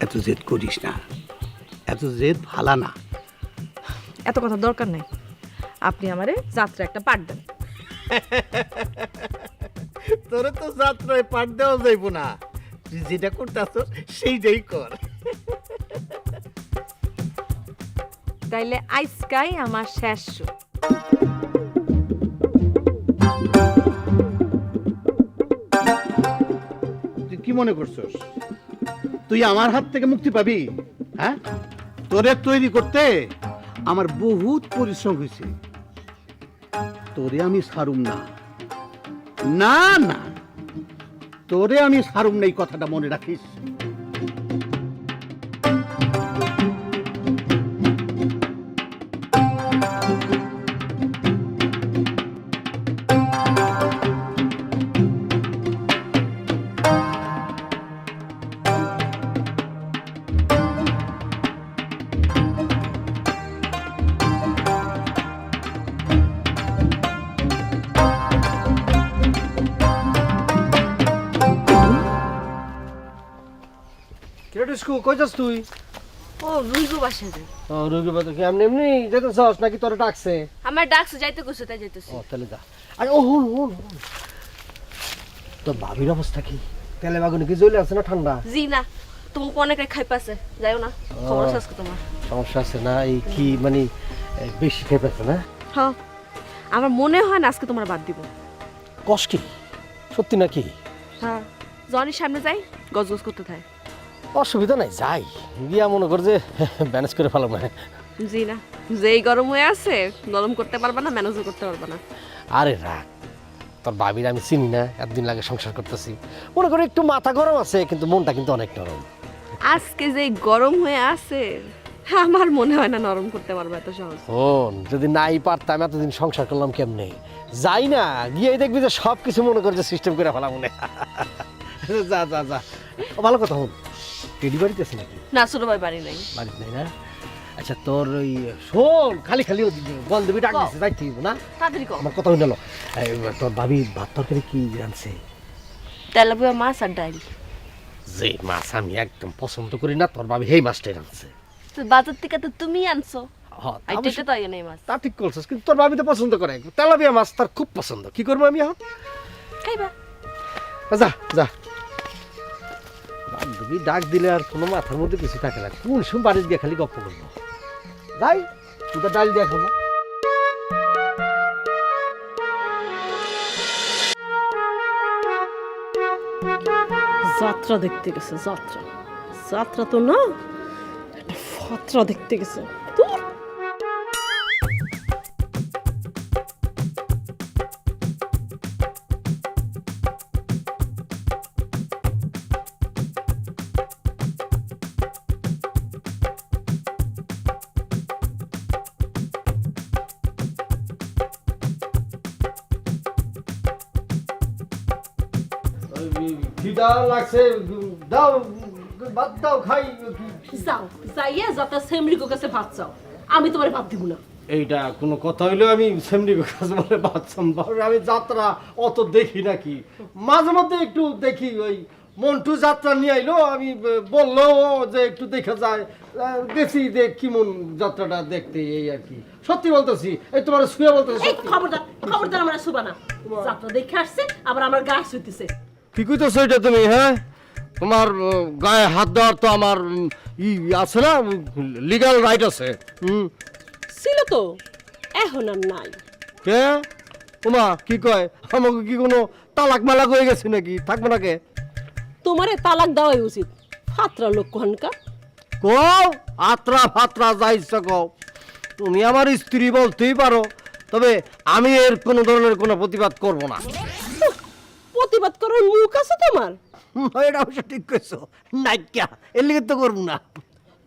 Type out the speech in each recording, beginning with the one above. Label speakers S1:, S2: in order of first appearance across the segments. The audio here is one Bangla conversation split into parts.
S1: এত জেদ করিস না। এত জেদ ভালা না।
S2: এত কথা দরকার নেই। আপনি আমারে যাত্রা একটা পাঠ দেন।
S1: তোরে তো যাত্রায় পাঠ দেওয়া যাইব না। তুই যেটা করতেছ সেইটাই কর।
S2: তাইলে আইসকাই আমার শেষ।
S1: তুই কি মনে করছস? তুই আমার হাত থেকে মুক্তি পাবি। হ্যাঁ? তোরে তৈরি করতে আমার বহুত পরিশ্রম হয়েছে। তোরে আমি সারুম না। না না। তোরে আমি সারুম না এই কথাটা মনে রাখিস।
S3: কিরটুসকু কই যাস তুই?
S2: ও রুইগো বাসা যাই।
S3: ও রুগী বাদ কি এমনি এমনি যেতেছস নাকি তোরা ডাকছে?
S2: আমার ডাকছে যাইতে কইছে তাই যাইতেছি।
S3: ও তাহলে যা। আরে ও হুন হুন। তোর ভাবির অবস্থা কি? তেলে বাগুনে কি জ্বলে আছে না ঠান্ডা?
S2: জি না। তোমাকে অনেক খাই পাছে যাইও না খবর আছে তোমার।
S3: সমস্যা আছে না? এই কি মানে বেশি খেয়ে পেছে না?
S2: হ্যাঁ আমার মনে হয় না আজকে তোমার বাদ দিব।
S3: কষ্ট কি? সত্যি নাকি?
S2: হ্যাঁ। জনের সামনে যাই গজ গজ করতে থাকে
S3: অসুবিধা নাই যাই। গিয়া মনে কর যে ম্যানেজ করে ফেলাম না।
S2: জি না যেই গরম হয়ে আছে গরম করতে পারবা না ম্যানেজও করতে পারবা না।
S3: আরে রাখ তোর ভাবির আমি চিনি না এতদিন লাগে সংসার করতেছি। মনে করি একটু মাথা গরম আছে কিন্তু মনটা কিন্তু অনেক নরম।
S2: আজকে যে গরম হয়ে আছে আমার মনে হয় না নরম করতে পারবে এত সহজ।
S3: শোন যদি নাই পারতাম এতদিন সংসার করলাম কেমনে? যাই না গিয়ে দেখবি যে সব কিছু মনে করে যে সিস্টেম করে ফেলাম মনে যা যা যা। ভালো কথা হন টেডি বাড়িতে আছে নাকি?
S2: না ছোট ভাই বাড়ি নাই।
S3: বাড়িতে নাই না? আচ্ছা তোর ওই শোন খালি খালি বন্ধবী ডাক। দিচ্ছে যাইতে হইব না?
S2: তাড়াতাড়ি কম
S3: আমার কথা হইল তোর ভাবি ভাত তরকারি কি রাঁধছে?
S2: তেলাপুয়া মাছ আর ডাল
S3: যে মাছ আমি একদম পছন্দ করি না তোর ভাবি সেই মাছটাই রাঁধছে।
S2: তো বাজার থেকে তো তুমি আনছো।
S3: তা ঠিক করছিস কিন্তু তোর ভাবি তো পছন্দ করে। তেলাপিয়া মাছ তার খুব পছন্দ। কি করব আমি এখন?
S2: খাইবা।
S3: যা যা। বান্ধবী ডাক দিলে আর কোনো মাথার মধ্যে কিছু থাকে না, কোন সময় বাড়ির গিয়ে খালি গপ্প করব? যাই, তুই ডাল দিয়ে খাব।
S4: যাত্রা দেখতে গেছে, যাত্রা। যাত্রা তো না, একটা ফাত্রা দেখতে গেছে।
S3: খিদা লাগছে দাও ভাত দাও খাই।
S4: যাও যাইয়ে যাত্রা সেমরিকো কাছে ভাত চাও। আমি তোমার ভাত দিব না।
S3: এইটা কোনো কথা হইল আমি সেমনি কাজ বলে বাচ্চাম বাবরে আমি যাত্রা অত দেখি নাকি? মাঝে মধ্যে একটু দেখি ওই মন্টু যাত্রা নিয়ে আইলো আমি বলল যে একটু দেখা যায়। গেছি যে কিমন যাত্রাটা দেখতে এই আর কি। সত্যি বলতেছি এই তোমার শুয়ে বলতেছি।
S4: খবরদার খবরদার আমার সুবানা যাত্রা দেখে আসছে আবার আমার গাছ হইতেছে
S3: কি কইতেছো এটা তুমি হ্যাঁ? তোমার গায়ে হাত দেওয়ার তো আমার ই আছে না লিগাল রাইট আছে। হুম?
S4: ছিল তো এখন আর নাই।
S3: কে? তোমা কি কয়? আমাকে কি কোনো তালাক মালাক হয়ে গেছে নাকি? থাকবে না কে?
S4: তোমারে তালাক দেওয়াই উচিত ফাত্রা লোক কনকা?
S3: কও আত্রা ফাত্রা যা ইচ্ছা কও। তুমি আমার স্ত্রী বলতেই পারো তবে আমি এর কোনো ধরনের কোনো প্রতিবাদ করব না।
S4: প্রতিবাদ করার মুখ আছে তোমার?
S3: এটা অবশ্য ঠিক কইছো। নাইকা এর লিগে তো করব না।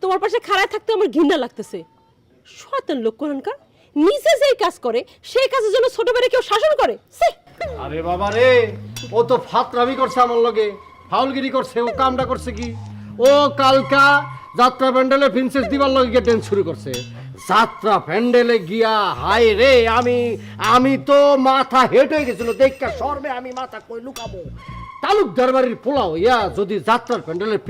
S4: তোমার পাশে খাড়ায় থাকতে আমার ঘৃণা লাগতেছে। শয়তান লোক কনকা নিজে যেই কাজ করে সেই কাজের জন্য ছোট বেড়ে কেউ শাসন করে।
S3: আরে বাবা রে ও তো ফাতরামি করছে আমার লগে। ফাউলগিরি করছে ও কামটা করছে কি? ও কালকা যাত্রা প্যান্ডেলে প্রিন্সেস দিবার লগে গিয়ে ড্যান্স শুরু করছে। যাত্রা প্যান্ডেলে গিয়া হাই রে, আমি আমি তো মাথা হেট গেছিল। দেখা সর্বে আমি মাথা কই লুকাবো? তালুক বাড়ির পোলাও ইয়া যদি যাত্রার প্যান্ডেলের